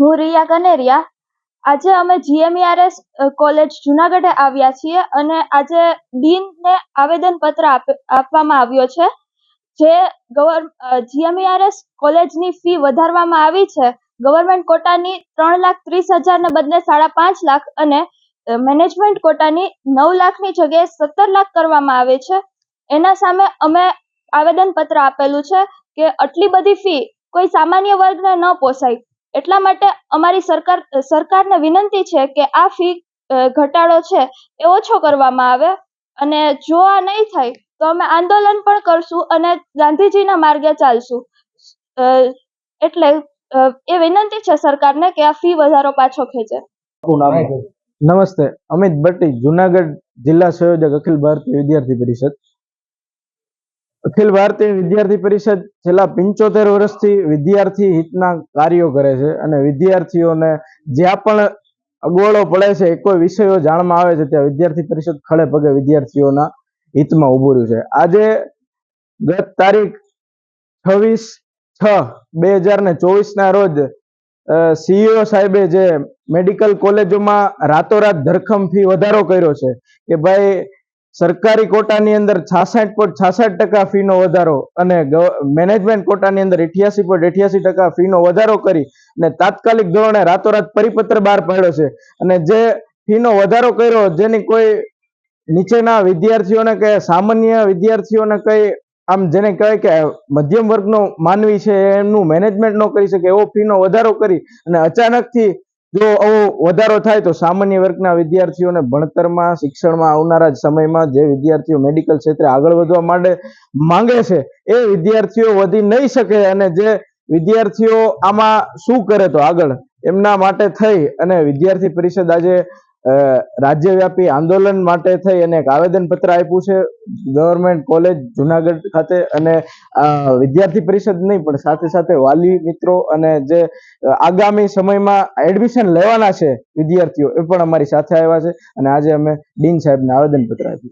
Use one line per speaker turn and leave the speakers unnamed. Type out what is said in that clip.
હું રિયા કનેરિયા આજે અમે જીએમઈઆરએસ કોલેજ જુનાગઢે આવ્યા છીએ અને આજે ડીનને આવેદનપત્ર આપ, આપવામાં આવ્યો છે. જે ગવર્ જીએમઈઆરએસ કોલેજની ફી વધારવામાં આવી છે. ગવર્મેન્ટ કોટાની ત્રણ લાખ ત્રીસ હજારને બદલે સાડા પાંચ લાખ અને મેનેજમેન્ટ કોટાની નવ લાખની જગ્યાએ સત્તર લાખ કરવામાં આવે છે. એના સામે અમે આવેદનપત્ર આપેલું છે કે આટલી બધી ફી કોઈ સામાન્ય વર્ગને ન પોસાય. એટલા માટે અમારી સરકાર સરકારને વિનંતી છે કે આ ફી ઘટાડો છે એ ઓછો કરવામાં આવે અને જો આ નહીં થાય તો અમે આંદોલન પણ કરશું અને ગાંધીજીના માર્ગે ચાલશું. અ, એટલે એ વિનંતી છે સરકારને કે આ ફી વધારો પાછો ખેંચે.
નમસ્તે. અમિત ભટ્ટી જુનાગઢ જિલ્લા સંયોજક અખિલ ભારતીય વિદ્યાર્થી પરિષદ. અખિલ ભારતીય વિદ્યાર્થી પરિષદ છેલ્લા પંચોતેર વર્ષથી વિદ્યાર્થી હિતના કાર્યો કરે છે અને વિદ્યાર્થીઓને જ્યાં પણ અગવડો પડે છે, એ કોઈ વિષયો જાણમાં આવે છે, ત્યાં વિદ્યાર્થી પરિષદ ખડે પગે વિદ્યાર્થીઓના હિતમાં ઉભું રહ્યું છે. આજે ગત તારીખ છવ્વીસ છ બે હજાર ને ચોવીસના રોજ સીઈઓ સાહેબે જે મેડિકલ કોલેજોમાં રાતોરાત ધરખમ ફી વધારો કર્યો છે કે ભાઈ સરકારી કોટાની અંદર છાસઠ પોઈન્ટ છાસઠ ટકા ફીનો વધારો અને મેનેજમેન્ટ કોટાની અંદર અઠ્યાસી પોઈન્ટ અઠ્યાસી ટકા ફીનો વધારો કરી અને તાત્કાલિક ધોરણે રાતોરાત પરિપત્ર બહાર પાડ્યો છે. અને જે ફીનો વધારો કર્યો, જેની કોઈ નીચેના વિદ્યાર્થીઓને કે સામાન્ય વિદ્યાર્થીઓને કઈ, આમ જેને કહેવાય કે મધ્યમ વર્ગનો માનવી છે, એમનું મેનેજમેન્ટ ન કરી શકે એવો ફીનો વધારો કરી અને અચાનકથી જો આવો વધારો થાય તો સામાન્ય વર્ગના વિદ્યાર્થીઓને ભણતરમાં, શિક્ષણમાં આવનારા જ સમયમાં જે વિદ્યાર્થીઓ મેડિકલ ક્ષેત્રે આગળ વધવા માટે માંગે છે, એ વિદ્યાર્થીઓ વધી નહીં શકે અને જે વિદ્યાર્થીઓ આમાં શું કરે તો આગળ? એમના માટે થઈ અને વિદ્યાર્થી પરિષદ આજે રાજ્યવ્યાપી આંદોલન માટે થઈ અને એક આવેદનપત્ર આપ્યું છે ગવર્મેન્ટ કોલેજ જુનાગઢ ખાતે અને વિદ્યાર્થી પરિષદ નહીં, પણ સાથે સાથે વાલી મિત્રો અને જે આગામી સમયમાં એડમિશન લેવાના છે વિદ્યાર્થીઓ એ પણ અમારી સાથે આવ્યા છે અને આજે અમે ડીન સાહેબને આવેદનપત્ર આપ્યું.